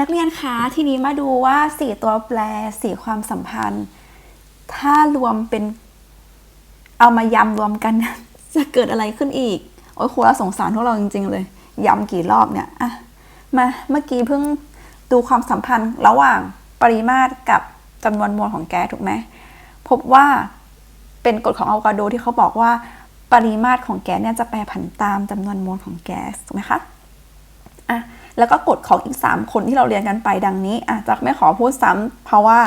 นักเรียนคะทีนี้มาดูว่าสี่ตัวแปรสี่ความสัมพันธ์ ถ้ารวมเป็นเอามายำรวมกัน จะเกิดอะไรขึ้นอีก โอ้ยครูเราสงสารพวกเราจริงๆเลยยำกี่รอบเนี่ยอะมาเมื่อกี้เพิ่งดูความสัมพันธ์ระหว่างปริมาตรกับจำนวนมวลของแก๊สถูกไหมพบว่าเป็นกฎของอะโวคาโดที่เขาบอกว่า ปริมาตรของแก๊สเนี่ยจะแปรผันตามจำนวนมวลของแก๊สถูกไหมคะอะ แล้วก็กฎของอีก 3 คนที่เราเรียนกันไปดังนี้อะจะไม่ขอพูดซ้ำเพราะว่า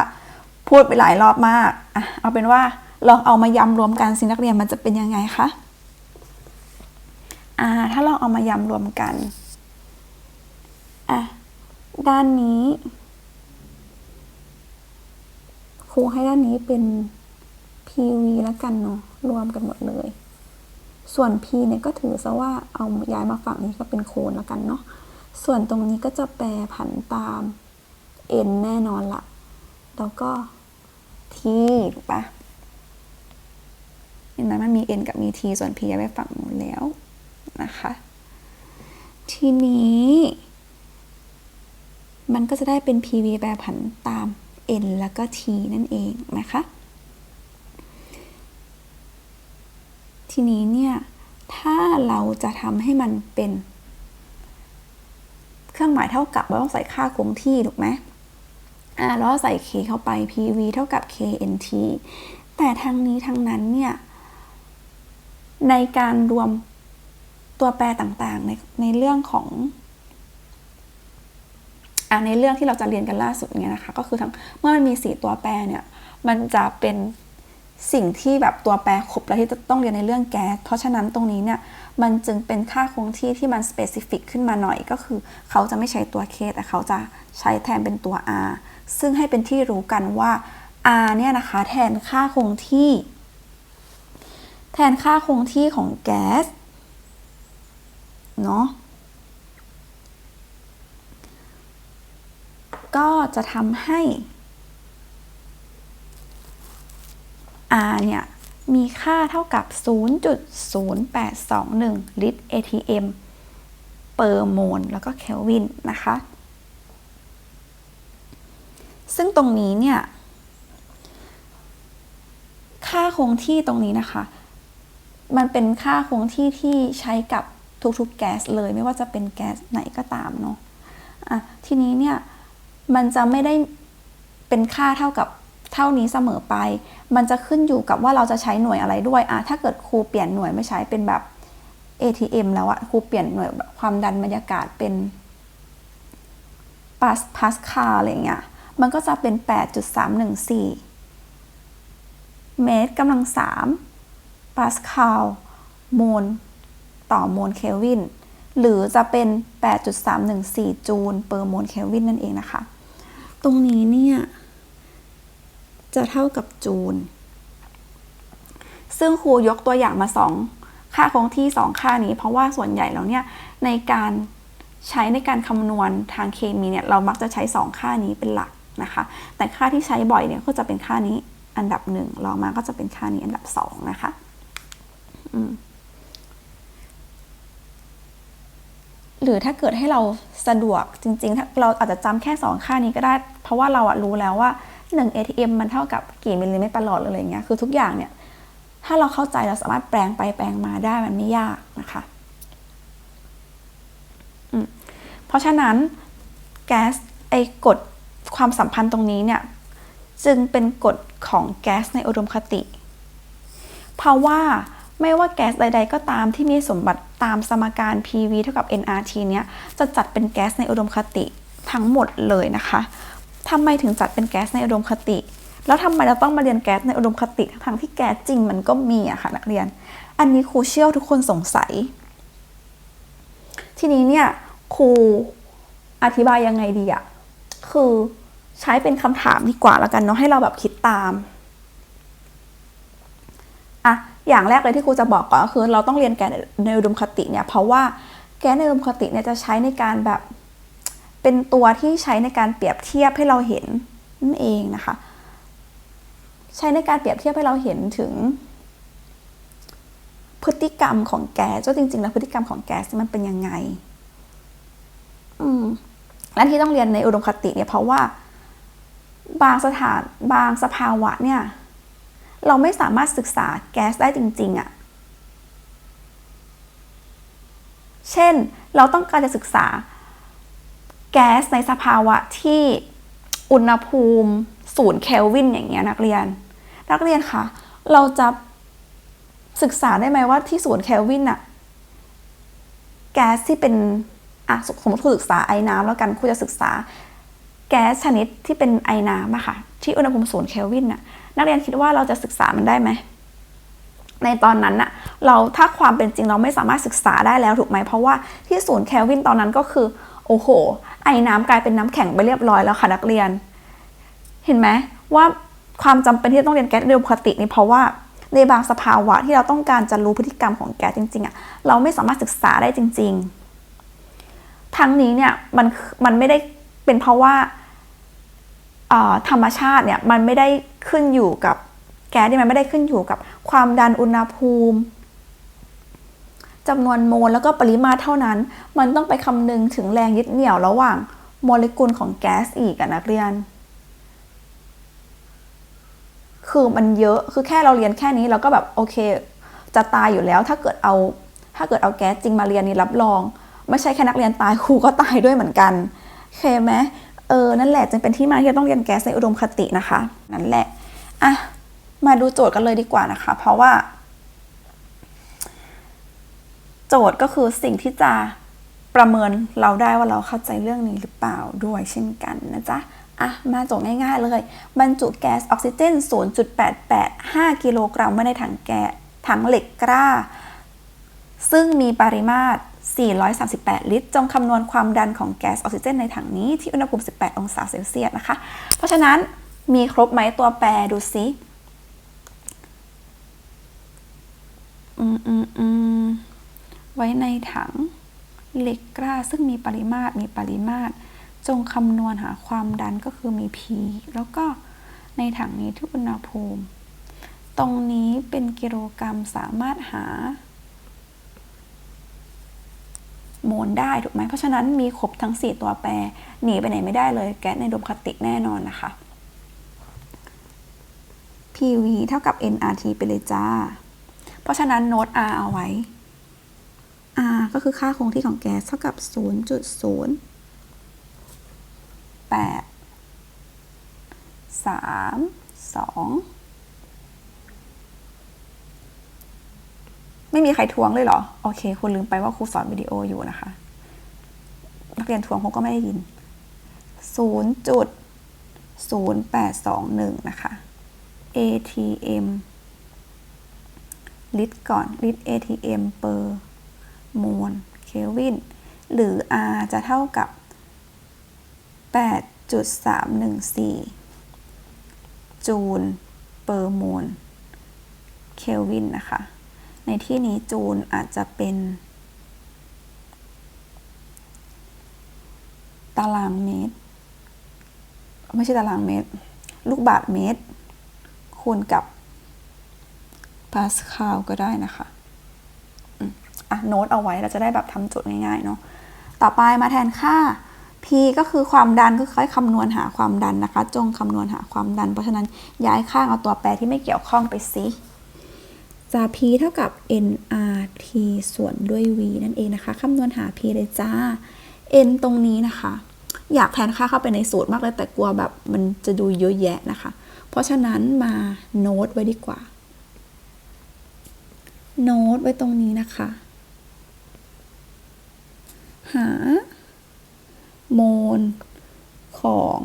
พูดไปหลายรอบมากอะเอาเป็นว่าลองเอามายำรวมกันสินักเรียนมันจะเป็นยังไงคะอ่าถ้าเราเอามายำรวมกันอะด้านนี้ครูให้ด้านนี้เป็น PV แล้วกันเนาะรวมกันหมดเลย ส่วน P เนี่ยก็ถือซะว่าเอาย้ายมาฝั่งนี้ก็เป็นโคนแล้วกันเนาะ ส่วนตรงนี้ก็จะแปรผันตาม N แน่นอนละแล้วก็ T ถูกปะเห็นไหมมันมี N กับมี T ส่วน P ย้ายไปฝั่งนู้นแล้วนะคะ ทีนี้ มันก็จะได้เป็น PV แปรผันตาม N แล้วก็ T นั่นเองนะคะ ทีนี้เนี่ย ถ้าเราจะทำให้มันเป็น เครื่องหมายเท่ากับเราต้องใส่ค่าคงที่ถูกไหมอ่าแล้วใส่ k เข้าไป pv เท่ากับ knt แต่ทางนี้ทางนั้นเนี่ยในการรวมตัวแปรต่างๆในในเรื่องของอ่าในเรื่องที่เราจะเรียนกันล่าสุดเนี่ยนะคะ ก็คือทั้งเมื่อมันมี 4 ตัวแปรเนี่ย มันจะเป็น สิ่งที่แบบตัวแปรครบแล้วที่จะต้องเรียนในเรื่องแก๊ส เพราะฉะนั้นตรงนี้เนี่ยมันจึงเป็นค่าคงที่ที่มันสเปซิฟิกขึ้นมาหน่อยก็คือ เขาจะไม่ใช้ตัว k แต่เขาจะใช้แทนเป็นตัว r ซึ่งให้เป็นที่รู้กันว่า r เนี่ยนะคะแทนค่าคงที่ แทนค่าคงที่ของแก๊สเนาะก็จะทำให้ R เนี่ยมีค่าเท่ากับ 0.0821 ลิตร ATM เปอร์โมลแล้วก็เคลวินนะคะ ซึ่งตรงนี้เนี่ย ค่าคงที่ตรงนี้นะคะ มันเป็นค่าคงที่ที่ใช้กับทุกๆแก๊สเลยไม่ว่าจะเป็นแก๊สไหนก็ตามเนาะะทีนี้เนี่ย มันจะไม่ได้เป็นค่าเท่ากับ เท่านี้เสมอไป มันจะขึ้นอยู่กับว่าเราจะใช้หน่วยอะไรด้วยอะถ้าเกิดครูเปลี่ยนหน่วยไม่ใช้เป็นแบบ ATM แล้วอะครูเปลี่ยนหน่วยความดันบรรยากาศเป็นปาสพาสคาอะไรเงี้ย มันก็จะเป็น 8.314 เมตรกำลัง 3 ปาสคาลโมลต่อโมลเคลวิน หรือจะเป็น 8.314 จูลเปอร์โมลเคลวินนั่นเองนะคะ ตรงนี้เนี่ย จะเท่ากับจูล ซึ่งครูยกตัวอย่างมา 2 ค่าคงที่ 2 ค่านี้ เพราะว่าส่วนใหญ่แล้วเนี่ยในการใช้ในการคำนวณทางเคมีเนี่ยเรามักจะใช้ 2 ค่านี้เป็นหลักนะคะ แต่ค่าที่ใช้บ่อยเนี่ยก็จะเป็นค่านี้อันดับหนึ่งรองมาก็จะเป็นค่านี้อันดับสองนะคะหรือถ้าเกิดให้เราสะดวกจริงๆ ถ้าเราอาจจะจำแค่ 2 ค่านี้ก็ได้ เพราะว่าเราอะรู้แล้วว่า 1 ATM มันเท่ากับกี่มิลลิเมตรประหลอดอะไรเงี้ยคือทุกอย่างเนี่ยถ้าเราเข้าใจเราสามารถแปลงไปแปลงมาได้มันไม่ยากนะคะเพราะฉะนั้นแก๊สไอ้กฎความสัมพันธ์ตรงนี้เนี่ยจึงเป็นกฎของแก๊สในอุดมคติ เพราะว่าไม่ว่าแก๊สใด ๆ ก็ตามที่มีสมบัติตามสมการ PV เท่ากับ nRT เนี้ยจะจัดเป็นแก๊สในอุดมคติทั้งหมดเลยนะคะ ทำไมถึงจัดเป็นแก๊สในอุดมคติ แล้วทำไมเราต้องมาเรียนแก๊สในอุดมคติทั้งที่แก๊สจริงมันก็มีอะค่ะนักเรียน อันนี้ครูเชื่อทุกคนสงสัย ทีนี้เนี่ยครูอธิบายยังไงดีอะคือใช้เป็นคำถามดีกว่าแล้วกันเนาะให้เราแบบคิดตามอะอย่างแรกเลยที่ครูจะบอกก่อนก็คือ เราต้องเรียนแก๊สในอุดมคติเนี่ยเพราะว่าแก๊สในอุดมคติเนี่ยจะใช้ในการแบบ เป็นตัวที่ใช้ในการเปรียบเทียบให้เราเห็นนั่นเองนะคะ ใช้ในการเปรียบเทียบให้เราเห็นถึง พฤติกรรมของแก๊สว่าจริง ๆ แล้วพฤติกรรมของแก๊สมันเป็นยังไง อืมและที่ต้องเรียนในอุดมคติเนี่ยเพราะว่า บางสถานบางสภาวะเนี่ย เราไม่สามารถศึกษาแก๊สได้จริง ๆอะ่ะเช่น เราต้องการจะศึกษา แก๊สในสภาวะที่อุณหภูมิศูนย์เคลวินอย่างเงี้ยนักเรียน นักเรียนคะเราจะศึกษาได้ไหมว่าที่ศูนย์เคลวินอะแก๊สที่เป็นอะสมมติคุณศึกษาไอ้น้ำแล้วกันคุณจะศึกษาแก๊สชนิดที่เป็นไอ้น้ำอะค่ะที่อุณหภูมิศูนย์เคลวินน่ะนักเรียนคิดว่าเราจะศึกษามันได้ไหมในตอนนั้นน่ะเราถ้าความเป็นจริงเราไม่สามารถศึกษาได้แล้วถูกไหมเพราะว่าที่ศูนย์เคลวินตอนนั้นก็คือ โอ้โห อ้น้ำกลายเป็นน้ำแข็งไปเรียบร้อยแล้วค่ะนักเรียน เห็นไหมว่าความจำเป็นที่ต้องเรียนแก๊สโดยปกตินี่เพราะว่าในบางสภาวะที่เราต้องการจะรู้พฤติกรรมของแก๊สจริงๆอะเราไม่สามารถศึกษาได้จริง ๆ ทั้งนี้เนี่ยมันมันไม่ได้เป็นเพราะว่าธรรมชาติเนี่ยมันไม่ได้ขึ้นอยู่กับแก๊สที่มันไม่ได้ขึ้นอยู่กับความดันอุณหภูมิ จำนวนโมลแล้วก็ปริมาตรเท่านั้น มันต้องไปคำนึงถึงแรงยึดเหนี่ยวระหว่างโมเลกุลของแก๊สอีกอะนักเรียน คือมันเยอะ คือแค่เราเรียนแค่นี้เราก็แบบโอเค จะตายอยู่แล้วถ้าเกิดเอาถ้าเกิดเอาแก๊สจริงมาเรียนนี่รับรอง ไม่ใช่แค่นักเรียนตายครูก็ตายด้วยเหมือนกันโอเคไหมเออ นั่นแหละจึงเป็นที่มาที่ต้องเรียนแก๊สในอุดมคตินะคะ นั่นแหละ อะ มาดูโจทย์กันเลยดีกว่านะคะ เพราะว่า โจทย์ก็คือสิ่งที่จะประเมินเราได้ว่าเราเข้าใจเรื่องนี้หรือเปล่าด้วยเช่นกันนะจ๊ะอะมาโจทย์ง่ายๆเลย บรรจุแก๊สออกซิเจน 0.885 กิโลกรัมไว้ในถังแก๊สถังเหล็กกล้า ซึ่งมีปริมาตร 438 ลิตร จงคำนวณความดันของแก๊สออกซิเจนในถังนี้ที่อุณหภูมิ 18 องศาเซลเซียสนะคะ เพราะฉะนั้นมีครบไหมตัวแปรดูซิอืมอืมอืม ไว้ในถังเหล็กกล้าซึ่งมีปริมาตรมีปริมาตร จงคำนวณหาความดันก็คือมี P แล้วก็ในถังนี้ที่อุณหภูมิ ตรงนี้เป็นกิโลกรัมสามารถหาโมลได้ถูกไหมเพราะฉะนั้นมีครบทั้ง 4 ตัวแปร หนีไปไหนไม่ได้เลย แก๊สในดมคติแน่นอนนะคะ PV เท่ากับ nRT ไปเลยจ้า เพราะฉะนั้นโน้ต R เอาไว้ R ก็คือค่าคงที่ของแก๊สเท่ากับ 0.0 8 3 2 ไม่มีใครทวงเลยเหรอ โอเค คุณลืมไปว่าครูสอนวิดีโออยู่นะคะ นักเรียนทวงเขาก็ไม่ได้ยิน 0.0821 นะคะ ATM ลิตรก่อนลิตร ATM เปอร์โมลเคลวินหรือ R จะเท่ากับ 8.314 จูลเปอร์โมลเคลวินนะคะ ในที่นี้จูลอาจจะเป็น ตารางเมตร ไม่ใช่ตารางเมตร ลูกบาศก์เมตร คูณกับ พาสคาลก็ได้นะคะ อะโน้ตเอาไว้เราจะได้แบบทำโจทย์ง่ายๆเนาะต่อไปมาแทนค่า P ก็คือความดันก็ค่อยคำนวณหาความดันนะคะ จงคำนวณหาความดัน เพราะฉะนั้นย้ายข้างเอาตัวแปรที่ไม่เกี่ยวข้องไปซิจะ P เท่ากับ nRT ส่วนด้วย V นั่นเองนะคะคำนวณหา P เลยจ้า n ตรงนี้นะคะ อยากแทนค่าเข้าไปในสูตรมากเลยแต่กลัวแบบมันจะดูเยอะแยะนะคะ เพราะฉะนั้นมาโน้ตไว้ดีกว่า โน้ตไว้ตรงนี้นะคะ หา โมล ของ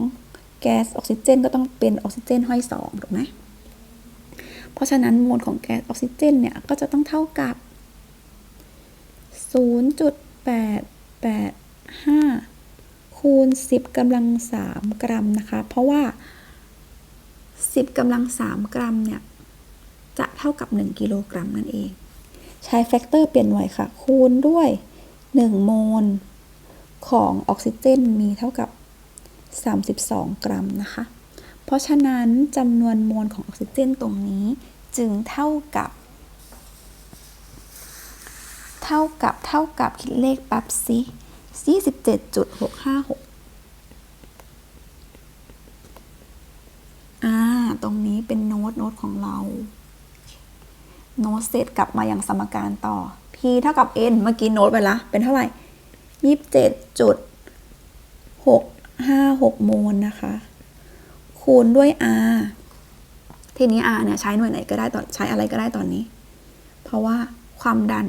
แก๊สออกซิเจนก็ต้องเป็นออกซิเจนห้อยสองถูกไหมเพราะฉะนั้นโมลของแก๊สออกซิเจนเนี่ยก็จะต้องเท่ากับ 0.885 คูณ 10กำลัง 3 กรัมนะคะ เพราะว่า 10กำลัง 3 กรัมเนี่ย จะเท่ากับ 1 กิโลกรัมนั่นเอง ใช้แฟกเตอร์เปลี่ยนหน่วยค่ะ คูณด้วย 1 โมลของออกซิเจนมีเท่ากับ 32 กรัมนะคะ เพราะฉะนั้นจำนวนโมลของออกซิเจนตรงนี้จึงเท่ากับ เท่ากับเท่ากับคิดเลขปั๊บซิ47.656อ่า ตรงนี้เป็นโน้ตโน้ตของเรา โน้ตเสร็จกลับมาอย่างสมการต่อ เท่ากับ n เมื่อกี้โน้ตไปละ เป็นเท่าไหร่ยี่สิบเจ็ดจุดหกห้าหกโมลนะคะ คูณด้วย r ทีนี้ r เนี่ยใช้หน่วยไหนก็ได้ตอนใช้อะไรก็ได้ตอนนี้ เพราะว่าความดัน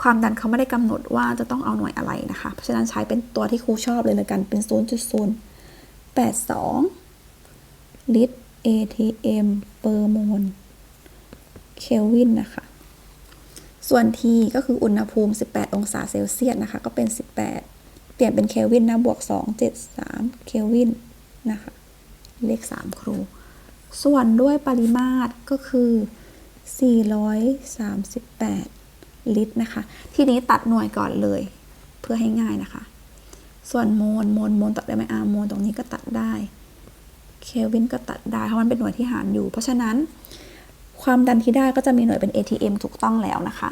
ความดันเขาไม่ได้กำหนดว่าจะต้องเอาหน่วยอะไรนะคะ เพราะฉะนั้นใช้เป็นตัวที่ครูชอบเลยลยกัน เป็น 0.082 ลิตร ATM เปอร์โมล เคลวินนะคะ ส่วน T ก็คืออุณหภูมิ 18 องศาเซลเซียสนะคะ ก็เป็น 18 เปลี่ยนเป็นเคลวินนะบวก 273 เคลวินนะคะ เลข 3 ครู ส่วนด้วยปริมาตรก็คือ 438 ลิตรนะคะ ทีนี้ตัดหน่วยก่อนเลย เพื่อให้ง่ายนะคะ ส่วนโมล โมล โมลตัดได้ไหมอาโมลตรงนี้ก็ตัดได้ เคลวินก็ตัดได้ เพราะมันเป็นหน่วยที่หารอยู่ เพราะฉะนั้น ความดันที่ได้ก็จะมีหน่วยเป็น ATM ถูกต้องแล้วนะคะ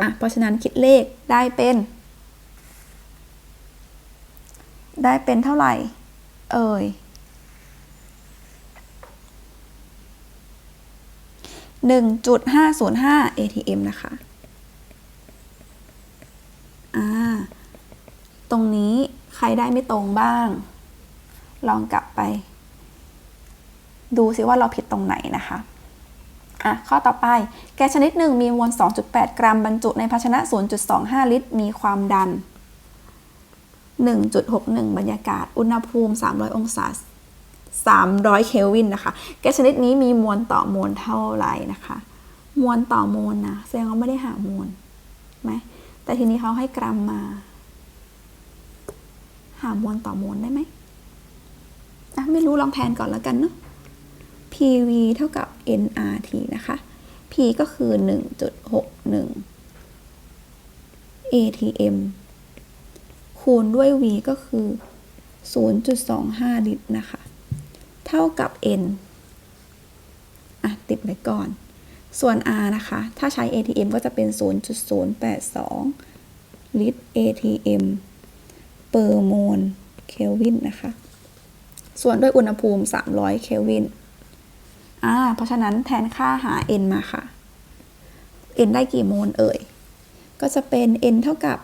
อะเพราะฉะนั้นคิดเลขได้เป็น ได้เป็นเท่าไหร่ เอ่ย1.505 ATM นะคะอ่าตรงนี้ใครได้ไม่ตรงบ้าง ลองกลับไป ดูซิว่าเราผิดตรงไหนนะคะ อะข้อต่อไป แก๊สชนิดหนึ่งมีมวล 2.8 กรัมบรรจุในภาชนะ 0.25 ลิตร มีความดัน 1.61 บรรยากาศ อุณหภูมิ 300 องศา 300 เคลวินนะคะ แก๊สชนิดนี้มีมวลต่อมวลเท่าไหร่นะคะ มวลต่อมวลนะ แสดงว่าไม่ได้หามวลไหม แต่ทีนี้เขาให้กรัมมา หามวลต่อมวลได้ไหมอะไม่รู้ลองแทนก่อนแล้วกันเนาะ PV เท่ากับ nRT นะคะ P ก็คือ 1.61 ATM คูณด้วย V ก็คือ 0.25 ลิตรนะคะ เท่ากับ N อะ ติดไว้ก่อน ส่วน R นะคะ ถ้าใช้ ATM ก็จะเป็น 0.082 ลิตร ATM เปอร์โมล เคลวินนะคะ ส่วนด้วยอุณหภูมิ 300 เคลวิน อ่าเพราะฉะนั้นแทนค่าหา n มาค่ะ n ได้กี่โมลเอ่ย ก็จะเป็น n เท่ากับ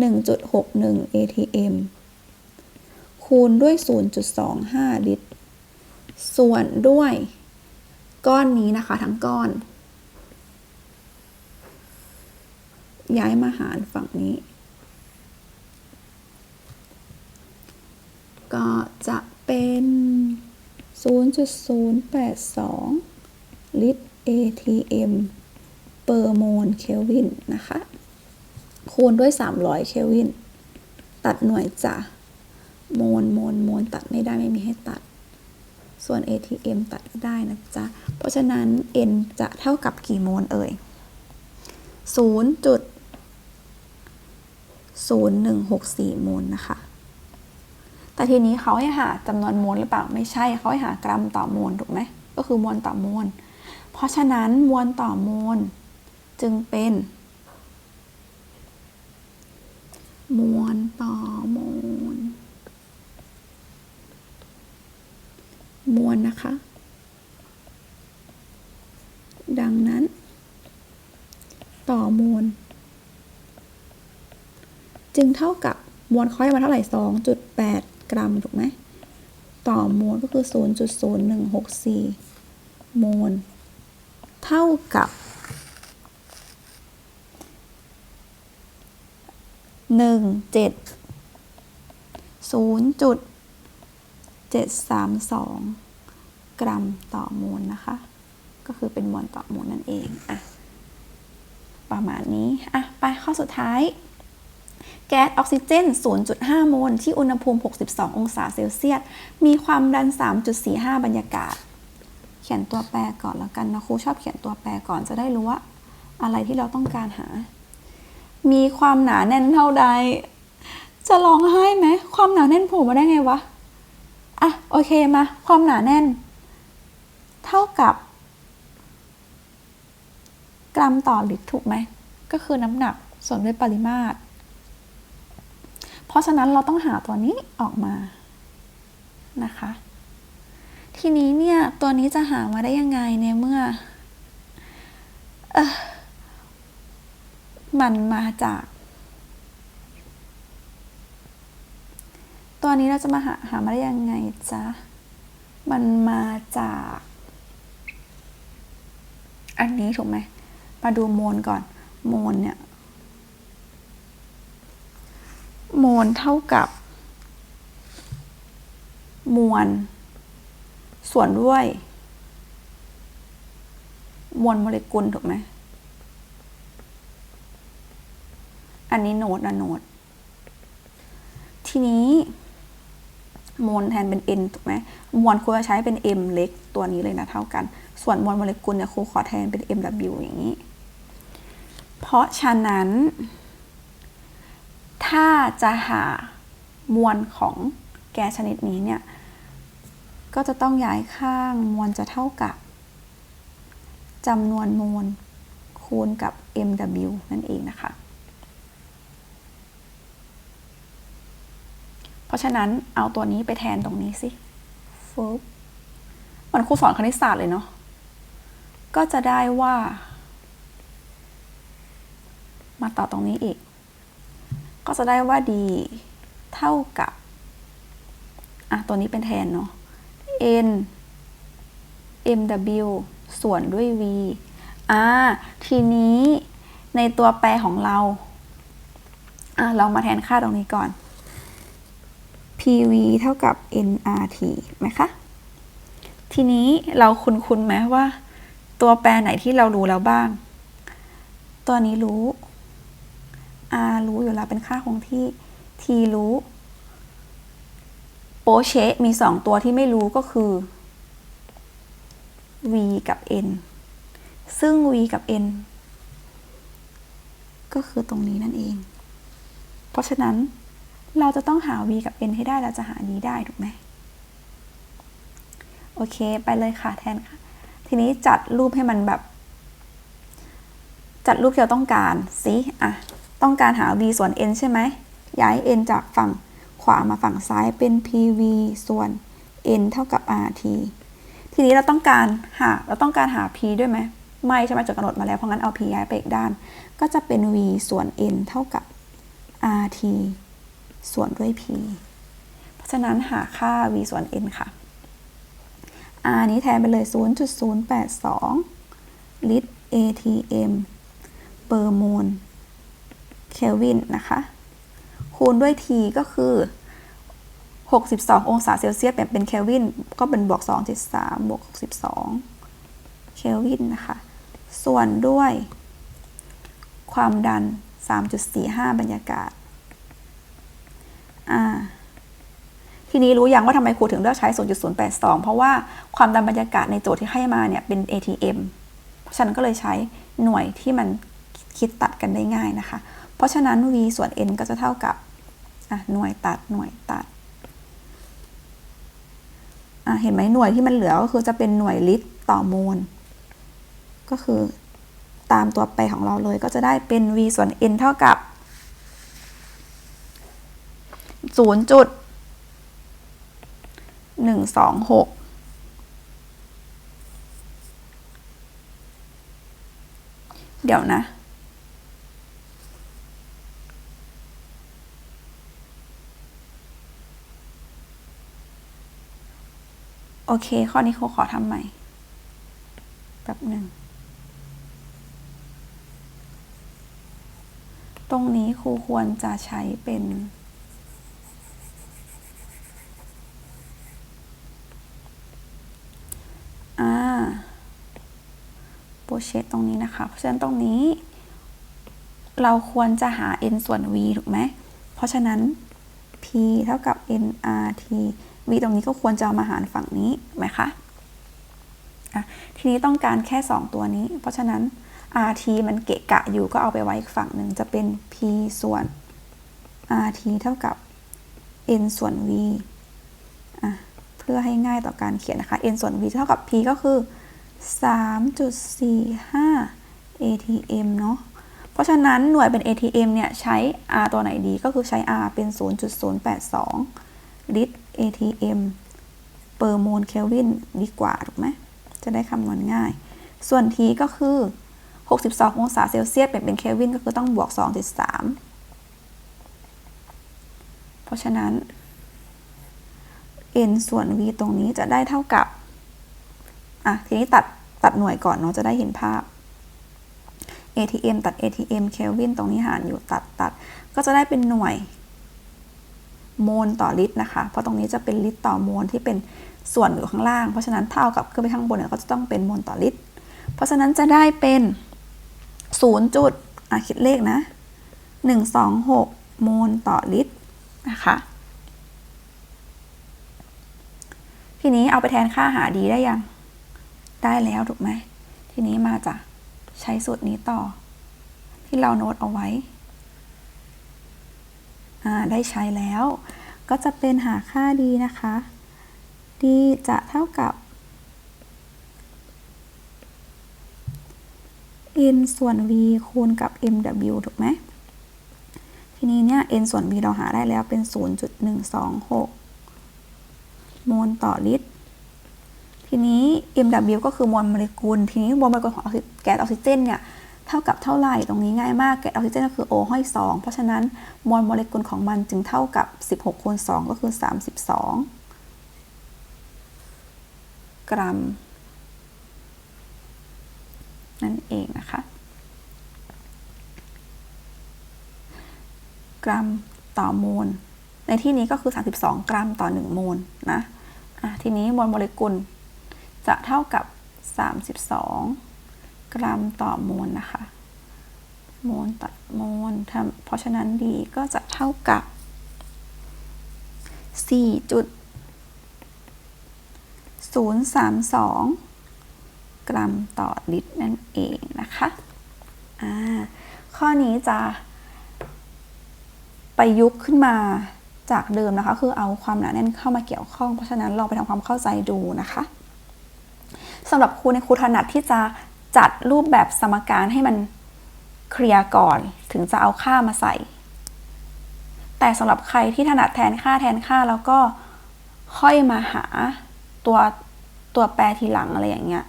1.61 atm คูณด้วย 0.25 ลิตร ส่วนด้วยก้อนนี้นะคะทั้งก้อน ย้ายมาหารฝั่งนี้ ก็จะเป็น 0.082 ลิตร ATM เปอร์โมลเคลวินนะคะ คูณด้วย 300 เคลวิน ตัดหน่วยจ้ะโมลโมลโมลตัดไม่ได้ไม่มีให้ตัด ส่วน ATM ตัดได้นะจ๊ะ เพราะฉะนั้น N จะเท่ากับกี่โมลเอ่ย 0.0164 โมลนะคะ แต่ทีนี้เขาให้หาจำนวนมวลหรือเปล่าไม่ใช่เขาให้หากรัมต่อมวลถูกไหมก็คือมวลต่อมวลเพราะฉะนั้นมวลต่อมวลจึงเป็น มวลต่อมวลมวลนะคะ ดังนั้น ต่อมวลจึงเท่ากับมวลเขาให้มาเท่าไหร่2.8 กรัมถูกไหมต่อมวลก็คือ 0.0164 โมล เท่ากับ 17.732 กรัมต่อมวลนะคะ ก็คือเป็นมวลต่อมวลนั่นเองอะประมาณนี้อะไปข้อสุดท้าย แก๊สออกซิเจน 0.5 โมลที่อุณหภูมิ 62 องศาเซลเซียส มีความดัน 3.45 บรรยากาศ เขียนตัวแปรก่อนแล้วกันนะครูชอบเขียนตัวแปรก่อนจะได้รู้ว่า อะไรที่เราต้องการหา มีความหนาแน่นเท่าใด จะร้องไห้ไหม ความหนาแน่นผล่มาได้ไงวะ อะ โอเคมา ความหนาแน่น เท่ากับ กรัมต่อลิตรถูกไหม ก็คือน้ำหนักส่วนด้วยปริมาตร เพราะฉะนั้นเราต้องหาตัวนี้ออกมานะคะ ทีนี้เนี่ยตัวนี้จะหามาได้ยังไงในเมื่ออมันมาจาก ตัวนี้เราจะมาหาหามาได้ยังไงจ๊ะ มันมาจาก อันนี้ถูกไหม มาดูโมลก่อน โมลเนี่ย โมลเท่ากับ มวล ส่วนด้วย มวลโมเลกุลถูกไหม อันนี้โนดนะโนด ทีนี้มวลแทนเป็น n ถูกไหมมวลครูจะใช้เป็น m เล็กตัวนี้เลยนะเท่ากัน ส่วนมวลโมเลกุลเนี่ยครูขอแทนเป็น mw อย่างนี้ เพราะฉะนั้น ถ้าจะหามวลของแก๊สชนิดนี้เนี่ย ก็จะต้องย้ายข้างมวลจะเท่ากับจำนวนมวลคูณกับ mw นั่นเองนะคะ เพราะฉะนั้นเอาตัวนี้ไปแทนตรงนี้สิฟึบมันครูสอนคณิตศาสตร์เลยเนาะ ก็จะได้ว่า มาต่อตรงนี้อีก ก็จะได้ว่า d เท่ากับ อะ ตัวนี้เป็นแทนเนาะ n mw ส่วนด้วย v อ่า ทีนี้ในตัวแปรของเรา อะลองมาแทนค่าตรงนี้ก่อน PV เท่ากับ nRT ไหมคะ ทีนี้เราคุ้นคุ้นๆไหมว่า ตัวแปรไหนที่เรารู้แล้วบ้าง ตัวนี้รู้ R รู้อยู่แล้วเป็นค่าคงที่ T รู้ โปเชมีสองตัวที่ไม่รู้ก็คือ V กับ N ซึ่ง V กับ N ก็คือตรงนี้นั่นเอง เพราะฉะนั้นเราจะต้องหา v กับ n ให้ได้เราจะหานี้ได้ถูกไหมโอเค ไปเลยค่ะแทนค่ะ ทีนี้จัดรูปให้มันแบบ จัดรูปที่เราต้องการสิอะ ต้องการหา v ส่วน n ใช่ไหม ย้าย n จากฝั่งขวามาฝั่งซ้ายเป็น pv ส่วน n เท่ากับ rt ทีนี้เราต้องการหาเราต้องการหา p ด้วยไหม ไม่ใช่ไหมจดกำหนดมาแล้ว เพราะงั้นเอา p ย้ายไปอีกด้าน ก็จะเป็น v ส่วน n เท่ากับ rt ส่วนด้วย p เพราะฉะนั้นหาค่า v ส่วน n ค่ะ r นี้แทนไปเลย 0.082 ลิตร atm เปอร์โมล เคลวินนะคะ คูณด้วย t ก็คือ 62 องศาเซลเซียสแบบเป็นเคลวิน ก็เป็นบวก 2.3บวก62 เคลวินนะคะ ส่วนด้วย ความดัน 3.45 บรรยากาศ อ่าทีนี้รู้ยังว่าทำไมครูถึงเลือกใช้ 0.082 เพราะว่าความดันบรรยากาศในโจทย์ที่ให้มาเนี่ยเป็น ATM ฉันก็เลยใช้หน่วยที่มันคิดตัดกันได้ง่ายนะคะ เพราะฉะนั้น v ส่วน n ก็จะเท่ากับหน่วยตัดหน่วยตัดเห็นไหมหน่วยที่มันเหลือก็คือจะเป็นหน่วยลิตรต่อโมล ก็คือตามตัวแปรของเราเลยก็จะได้เป็น v ส่วน n เท่ากับศูนย์จุดหนึ่งสองหกเดี๋ยวนะ เค ข้อนี้ครูขอทำใหม่แป๊บหนึ่ง ตรงนี้ครูควรจะใช้เป็น อ่าโปรเชตตรงนี้นะคะ เพราะฉะนั้นตรงนี้ เราควรจะหา n ส่วน v ถูกไหม เพราะฉะนั้น p เท่ากับ nrt v ตรงนี้ก็ควรจะเอามาหารฝั่งนี้ไหมคะอะทีนี้ต้องการแค่ 2 ตัวนี้ เพราะฉะนั้น rt มันเกะกะอยู่ก็เอาไปไว้อีกฝั่งหนึ่งจะเป็น p ส่วน rt เท่ากับ n ส่วน v เพื่อให้ง่ายต่อการเขียนนะคะ n ส่วน v เท่ากับ p ก็คือ 3.45 atm เนาะเพราะฉะนั้นหน่วยเป็น atm เนี่ย ใช้ r ตัวไหนดีก็คือใช้ r เป็น 0.082 ลิตร atm เป per mol Kelvin ดีกว่า ถูกไหม จะได้คำนวณง่าย ส่วน T ก็คือ 62 องศาเซลเซียสเป็นเป็นเคลวินก็คือต้องบวก 2.3 เพราะฉะนั้น n ส่วน v ตรงนี้จะได้เท่ากับ อะ ทีนี้ตัดตัดหน่วยก่อนเนาะ จะได้เห็นภาพ ATM ตัด ATM เคลวินตรงนี้หารอยู่ตัดตัด ก็จะได้เป็นหน่วย โมลต่อลิตรนะคะ เพราะตรงนี้จะเป็นลิตรต่อโมลที่เป็นส่วนอยู่ข้างล่าง เพราะฉะนั้นเท่ากับขึ้นไปข้างบนเนี่ยก็จะต้องเป็นโมลต่อลิตร เพราะฉะนั้นจะได้เป็น0จุดอะคิดเลขนะ 126 โมลต่อลิตรนะคะ ทีนี้เอาไปแทนค่าหาดีได้ยัง ได้แล้วถูกไหม ทีนี้มาจะใช้สูตรนี้ต่อ ที่เราโน้ตเอาไว้ ได้ใช้แล้ว ก็จะเป็นหาค่าดีนะคะดีจะเท่ากับ n ส่วน v คูณกับ mw ถูกไหม ทีนี้เนี่ย n ส่วน v เราหาได้แล้วเป็น 0.126 โมลต่อลิตร ทีนี้ mw ก็คือมวลโมเลกุล ทีนี้มวลโมเลกุลของแก๊สออกซิเจนเนี่ย เท่ากับเท่าไหร่ตรงนี้ง่ายมากแก๊สออกซิเจนก็คือ O ห้อย 2 เพราะฉะนั้นมวลโมเลกุลของมันจึงเท่ากับ 16คูณ2ก็คือ 32 กรัม นั่นเองนะคะ กรัมต่อโมล ในที่นี้ก็คือ 32 กรัมต่อ 1 โมลนะะทีนี้มวลโมเลกุลจะเท่ากับ 32 กรัมต่อโมลนะคะ โมลต่อโมลทำเพราะฉะนั้นดีก็จะเท่ากับ 4.032 กรัมต่อลิตรนั่นเองนะคะอ่าข้อนี้จะประยุกต์ขึ้นมาจากเดิมนะคะ คือเอาความหนาแน่นเข้ามาเกี่ยวข้อง เพราะฉะนั้นลองไปทำความเข้าใจดูนะคะสำหรับครูในครูถนัดที่จะ จัดรูปแบบสมการให้มันเคลียร์ก่อนถึงจะเอาค่ามาใส่ แต่สำหรับใครที่ถนัดแทนค่าแทนค่าแล้วก็ค่อยมาหาตัวตัวแปรทีหลังอะไรอย่างเงี้ย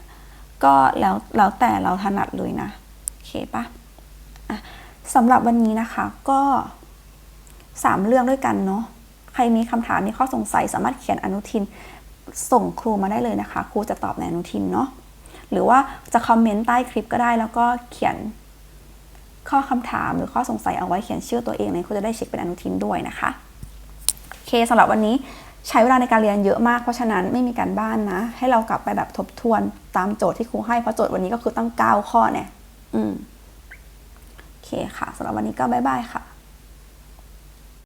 ก็แล้วแล้วแต่เราถนัดเลยนะ โอเคปะ่ะสำหรับวันนี้นะคะก็สามเรื่องด้วยกันเนาะ ใครมีคำถามมีข้อสงสัยสามารถเขียนอนุทินส่งครูมาได้เลยนะคะ ครูจะตอบในอนุทินเนาะ หรือว่าจะคอมเมนต์ใต้คลิปก็ได้ แล้วก็เขียนข้อคำถามหรือข้อสงสัยเอาไว้เขียนชื่อตัวเองเลยครูจะได้เช็คเป็นอนุทินด้วยนะคะโอเคสำหรับวันนี้ใช้เวลาในการเรียนเยอะมากเพราะฉะนั้นไม่มีการบ้านนะ ให้เรากลับไปแบบทบทวนตามโจทย์ที่ครูให้เพราะโจทย์วันนี้ก็คือตั้ง9ข้อเนี่ยอืมโอเคค่ะสำหรับวันนี้ก็บ๊ายบายค่ะ